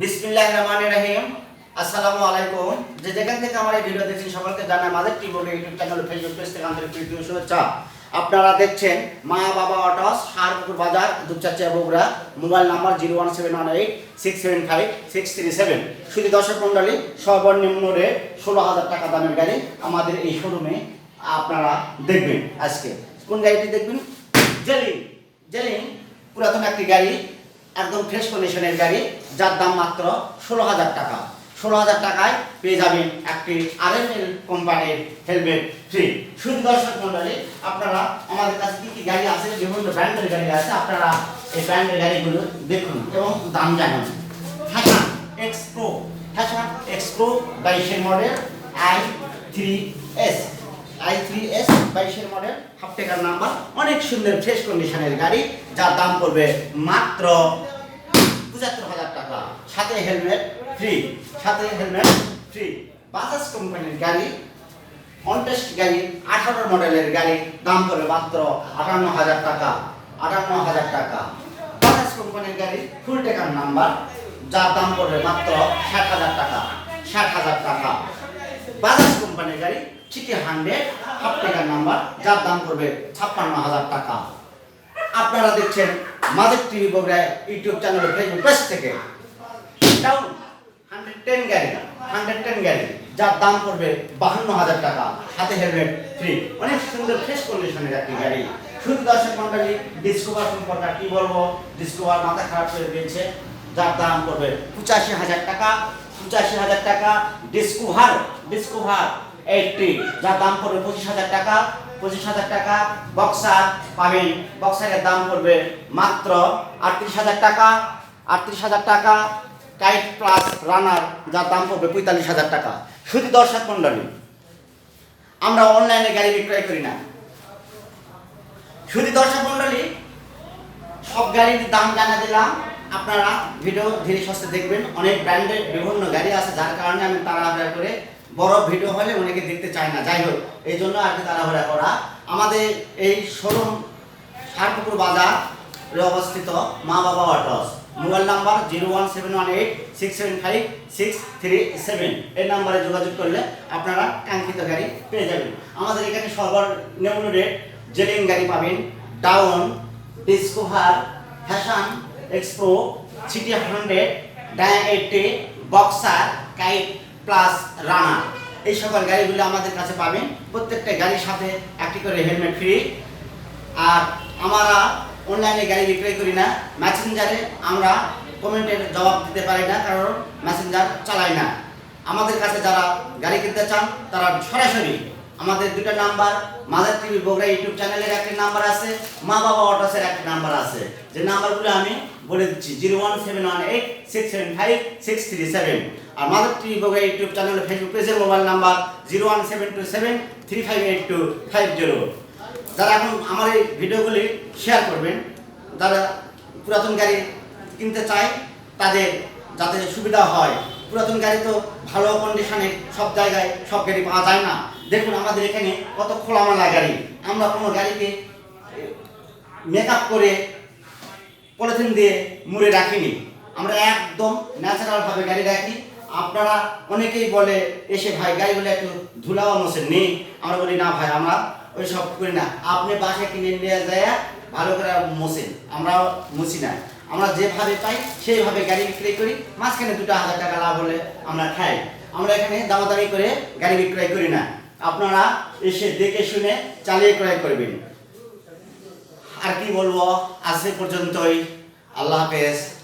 বিসমিল্লাহ রহমান রহিম। আসসালামু আলাইকুম। যে যেখান থেকে আমার এই ভিডিও দেখছেন, সকলকে জানাই মাদের টিভির ইউটিউব চ্যানেল ফেসবুক পেজ থেকে আন্তরিক প্রীতি ও শুভেচ্ছা। আপনারা দেখছেন মা বাবা অটস, হারপুকুর বাজার, Dupchanchia Bogura, mobile number zero one seven one eight six seven five, six three seven. শুধু দর্শক মণ্ডলী, সর্বনিম্ন রেট ষোলো হাজার টাকা দামের গাড়ি আমাদের এই শোরুমে আপনারা দেখবেন আজকে। কোন গাড়িটি দেখবেন? জেলিং জেলিং পুরাতন একটি গাড়ি একদম ফ্রেশ কন্ডিশনের গাড়ি, যার দাম মাত্র ষোলো হাজার টাকা। ষোলো হাজার টাকায় পেয়ে যাবেন একটি আরএফএল কোম্পানির হেলমেট ফ্রি শুধু দর্শক মন্ডলী, আপনারা আমাদের কাছে কী কী গাড়ি আছে, বিভিন্ন ব্র্যান্ডের গাড়ি আছে, আপনারা এই ব্র্যান্ডের গাড়িগুলো দেখুন এবং দাম জানুন। ফ্যাশন এক্সপ্রো ফ্যাশন এক্সপ্রো বাইশের model I three S I three S বাইশের মডেল হাফ টেকার নাম্বার অনেক সুন্দর ফ্রেশ কন্ডিশনের গাড়ি, যার দাম পড়বে মাত্র পঁচাত্তর হাজার টাকা। সাথে হেলমেট ফ্রি সাথে হেলমেট ফ্রি বাজাজ কোম্পানির গাড়ি অনটেস্ট গাড়ি আঠারো মডেলের গাড়ি, দাম পড়বে মাত্র আটান্ন হাজার টাকা, আটান্ন হাজার টাকা। বাজাজ কোম্পানির গাড়ি ফুল টেকার নাম্বার যার দাম পড়বে মাত্র ষাট হাজার টাকা, ষাট হাজার টাকা। বাজাজ কোম্পানির গাড়ি সিটি হান্ড্রেড হাফ টাকার নাম্বার, যার দাম পড়বে ছাপ্পান্ন হাজার টাকা। আপনারা দেখছেন মাদের TV Bogura YouTube channel Facebook page থেকে। ডাউন হান্ড্রেড টেন গাড়ি, হান্ড্রেড টেন গাড়ি, যার দাম পড়বে বাহান্ন হাজার টাকা। হাতে হেলমেট ফ্রি অনেক সুন্দর ফ্রেশ কন্ডিশনের একটি গাড়ি। শুধু দর্শক মন্ডলী ডিসকভার সম্পর্কে কি বলব? ডিসকভার মাথা খারাপ করে দিয়েছে যার দাম পড়বে পঁচাশি হাজার টাকা। পঁচাশি হাজার টাকা ডিসকভার ডিসকভার এইটটি যার দাম পড়বে পঁচিশ হাজার টাকা। পঁচিশ হাজার টাকা বক্সার পাবেন। বক্সারের দাম পড়বে মাত্র আটত্রিশ হাজার টাকা। আটত্রিশ হাজার টাকা কাইট প্লাস রানার যার দাম পড়বে পঁয়তাল্লিশ হাজার টাকা। শুধু দর্শক মণ্ডলী, আমরা অনলাইনে গাড়ি বিক্রয় করি না। শুধু দর্শক মণ্ডলী, সব গাড়ির দাম জানা দিলাম। আপনারা ভিডিও ধীরে সুস্থে দেখবেন। অনেক ব্র্যান্ডের বিভিন্ন গাড়ি আছে, যার কারণে আমি তাড়াহুড়া করে বড় ভিডিও হলে অনেকে দেখতে চায় না। যাই হোক, এই জন্য আর কি তাড়াহুড়া করা। আমাদের এই শোরুম সারপুকুর বাজার অবস্থিত মা বাবা autos. Mobile number zero one seven one eight six seven five six three seven. এই নাম্বারে যোগাযোগ করলে আপনারা কাঙ্ক্ষিত গাড়ি পেয়ে যাবেন। আমাদের এখানে সর্বনিম্ন রেট, জেলিং গাড়ি পাবেন, down, Discover, Passion Xpro city dia eighty Boxer kite plus Runner এই সকল গাড়িগুলো আমাদের কাছে পাবেন। প্রত্যেকটা গাড়ির সাথে একটি করে হেলমেট ফ্রি। আর আমরা অনলাইনে গাড়ি বিক্রয় করি না। ম্যাসেঞ্জারে আমরা কমেন্টের জবাব দিতে পারি না, কারণ ম্যাসেঞ্জার চালাই না। আমাদের কাছে যারা গাড়ি কিনতে চান, তারা সরাসরি আমাদের দুটো number Mother TV Bogura YouTube চ্যানেলের একটি নাম্বার আছে মা বাবা অটোসের একটি নাম্বার আছে। যে নাম্বারগুলো আমি বলে দিচ্ছি, zero one seven one eight six seven five six three seven. আর Mother TV Bogura YouTube channel Facebook পেজের mobile number zero one seven two seven three five eight two five zero. যারা এখন আমার এই ভিডিওগুলি শেয়ার করবেন, যারা পুরাতন গাড়ি কিনতে চায়, তাদের যাতে সুবিধা হয়। পুরাতন গাড়ি তো ভালো কন্ডিশনে সব জায়গায় সব গাড়ি পাওয়া যায় না। দেখুন আমাদের এখানে কত খোলামেলা গাড়ি। আমরা কোনো গাড়িকে মেকআপ করে পলিথিন দিয়ে মুড়ে রাখিনি। আমরা একদম ন্যাচারালভাবে গাড়ি রাখি। আপনারা অনেকেই বলে, এসে ভাই, গাড়িগুলো একটু ধুলাও মোছেন নেই। আমরা বলি, না ভাই, আমরা ওই সব করি না। আপনি বাসায় কিনে নিয়ে যায়, ভালো করে মোছেন আমরা মুছি না। আমরা যেভাবে পাই, সেইভাবে গাড়ি বিক্রয় করি। মাঝখানে দুটো হাজার টাকা লাভ হলে আমরা খাই। আমরা এখানে দামাদামি করে গাড়ি বিক্রয় করি না। আপনারা এসে দেখে শুনে চালিয়ে ক্রয় করবেন। আর কি বলব? আজ পর্যন্তই। আল্লাহ হাফেজ।